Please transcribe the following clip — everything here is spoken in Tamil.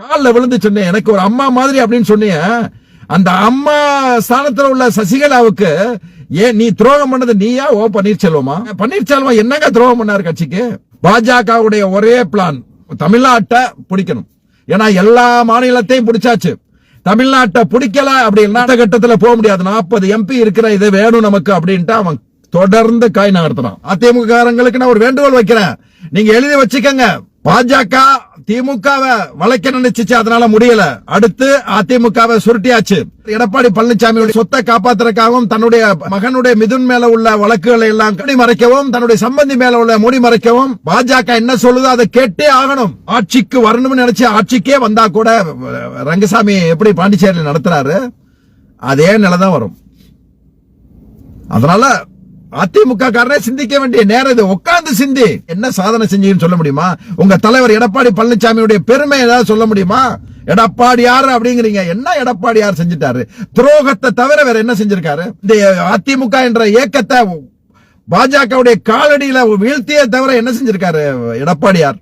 காலில் விழுந்து சொன்னேன். எனக்கு ஒரு அம்மா மாதிரி அப்படின்னு சொன்னீங்க அந்த அம்மா ஸ்தானத்தில் உள்ள சசிகலாவுக்கு ஏன் நீ துரோகம் பண்ணது நீயா? ஓ பன்னீர்செல்வமா? பன்னீர்செல்வம் என்னங்க துரோகம் பண்ணாரு கட்சிக்கு? பாஜகவுடைய ஒரே பிளான் தமிழ்நாட்டை பிடிக்கணும். ஏன்னா எல்லா மாநிலத்தையும் பிடிச்சாச்சு. தமிழ்நாட்டை பிடிக்கல அப்படின்னா அடுத்த போக முடியாது. நாற்பது எம்பி இருக்கிற இது வேணும் நமக்கு அப்படின்ட்டு அவன் தொடர்ந்து காய் நகர்த்தனான் அதிமுக காரங்களுக்கு நான் ஒரு வேண்டுகோள் வைக்கிறேன். நீங்க எழுதி வச்சுக்கங்க. பாஜக திமுகவை வளைக்க நினைச்சிச்சு அதனால முடியல. அடுத்து அதிமுகவை சுருட்டியாச்சு. எடப்பாடி பழனிசாமியோட சொத்தை காப்பாத்துறதுக்காகவும் தன்னுடைய மகனுடைய மிதுன் மேல உள்ள வழக்குகளை எல்லாம் கடி மறைக்கவும் தன்னுடைய சம்பந்தி மேல உள்ள முடி மறைக்கவும் பாஜக என்ன சொல்லுதோ அதை கேட்டே ஆகணும். ஆட்சிக்கு வரணும்னு நினைச்சு ஆட்சிக்கே வந்தா கூட ரங்கசாமி எப்படி பாண்டிச்சேரியில் நடத்துறாரு அதே நிலைதான் வரும். அதனால அதிமுக காரனே சிந்திக்க வேண்டிய நேரம் இது. உட்கார்ந்து சிந்தி. என்ன சாதனை செஞ்சீங்கன்னு சொல்ல முடியுமா? உங்க தலைவர் எடப்பாடி பழனிசாமியுடைய பெருமை ஏதாவது சொல்ல முடியுமா? எடப்பாடியார் அப்படிங்கிறீங்க. என்ன எடப்பாடியார் செஞ்சிட்டாரு? துரோகத்தை தவிர வேற என்ன செஞ்சிருக்காரு? இந்த அதிமுக என்ற இயக்கத்தை பாஜகவுடைய காலடியில வீழ்த்தியே தவிர என்ன செஞ்சிருக்காரு எடப்பாடியார்?